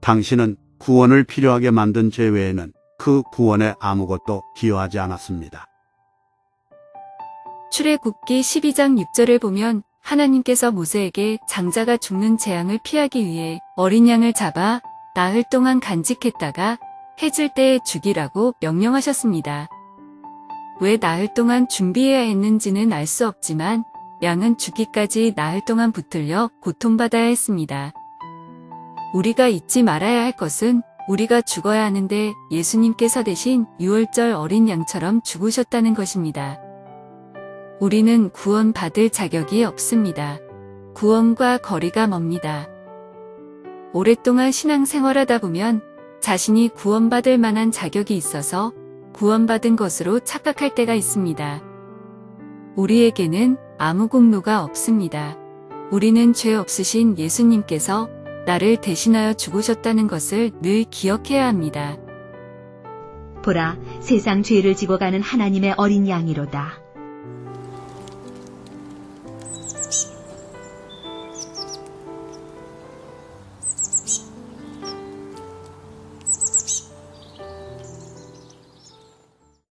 당신은 구원을 필요하게 만든 죄 외에는 그 구원에 아무것도 기여하지 않았습니다. 출애굽기 12장 6절을 보면 하나님께서 모세에게 장자가 죽는 재앙을 피하기 위해 어린 양을 잡아 나흘 동안 간직했다가 해질 때에 죽이라고 명령하셨습니다. 왜 나흘 동안 준비해야 했는지는 알 수 없지만 양은 죽기까지 나흘 동안 붙들려 고통받아야 했습니다. 우리가 잊지 말아야 할 것은 우리가 죽어야 하는데 예수님께서 대신 6월절 어린 양처럼 죽으셨다는 것입니다. 우리는 구원받을 자격이 없습니다. 구원과 거리가 멉니다. 오랫동안 신앙생활하다 보면 자신이 구원받을 만한 자격이 있어서 구원받은 것으로 착각할 때가 있습니다. 우리에게는 아무 공로가 없습니다. 우리는 죄 없으신 예수님께서 나를 대신하여 죽으셨다는 것을 늘 기억해야 합니다. 보라, 세상 죄를 지고 가는 하나님의 어린 양이로다.